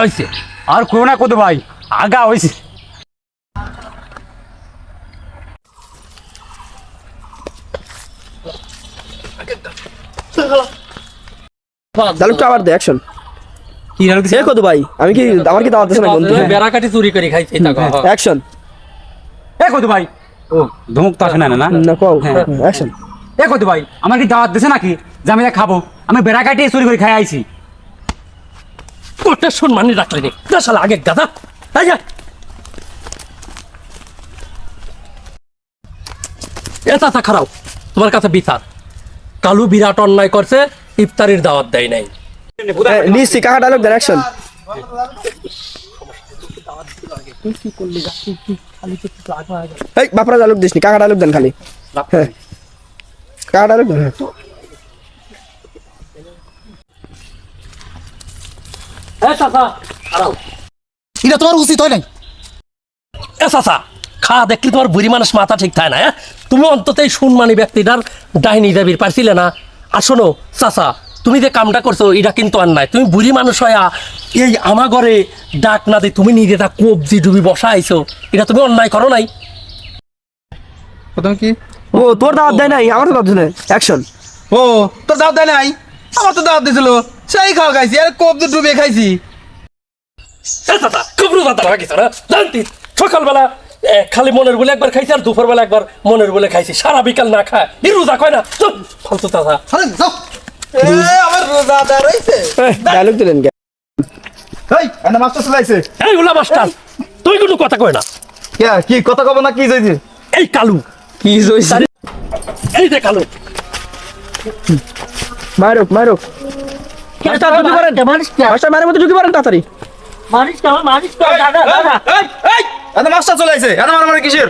হয়েছে আর করো না কত ভাই আগা হয়েছে ডায়লগটা আবার দে অ্যাকশন কি হলো এ কত ভাই আমি কি আমার কি দাওয়াত দিছ বন্ধু বেড়া কাটি চুরি করে খাইছে টাকা অ্যাকশন এ কত ভাই ও ধমক তো আসে না না না? কও হ্যাঁ। অ্যাকশন এ কত ভাই আমার কি দাওয়াত নাকি? যে আমি খাব আমি বেড়া কাটিয়ে চুরি করে খাই আইছি। শালা, আগে গাদা যা। এটা তা খারাপ তোমার কাছে বিচার। কালু বিরাট অন্যায় করছে, ইফতারির দাওয়াত দেয় নাই। নিশ্চি কাকা ডায়লগ দেন অ্যাকশন দিস নি কাকা দেন খালি। হ্যাঁ। কাকা দেন এ চাচা খারাপ এটা তোমার উচিত হয় নাই? এ চাচা খা দেখলি তোমার বুড়ি মানুষ মাথা ঠিক থাকে না হ্যাঁ? তুমি অন্তত এই সুনমানি ব্যক্তিটার ডাইনি দাবির পারছিলে না। আর শোনো চাচা তুমি যে কামটা করছ এটা কিন্তু আর নাই। তুমি বুড়ি মানুষ হয়া এই আমা ঘরে ডাক না দিয়ে তুমি নিজে তা কবজি ডুবি বসা আইছো। এটা তুমি অন্যায় করো নাই। প্রথম কি? ও তোর দাওয়াত দেয় নাই? আমার তো দাওয়াত দেয় অ্যাকশন ও তোর দাওয়াত দেয় নাই? আমার তো দাওয়াত দিছিল। সেই খাওয়া খাইছি আর কোপ তো ডুবে খাইছি। কবরু দাদা রাখিস না জানতি সকালবেলা এ, খালি মনের বলে একবার খাইছি আর দুপুরবেলা একবার মনের বলে খাইছি। সারা বিকাল না খায়। এই রোজা কয় না? ফালতু এ আমার রোজাদার রইছে। ডায়লগ দিলেন কে? এই এনে মাস্টার চলাইছে। এই উলা মাস্টার তুই কোনো কথা কয় না। কে কি কথা কব না কি যাইছে এই কালু। কি হইছে এই যে কালু। মারুক মারুক। মাস্টার ঢুকি পারেন মাস্টার মারের মধ্যে ঢুকি পারেন তাড়াতাড়ি এই এই মাস্টার চলাইছে মারামারি কিসের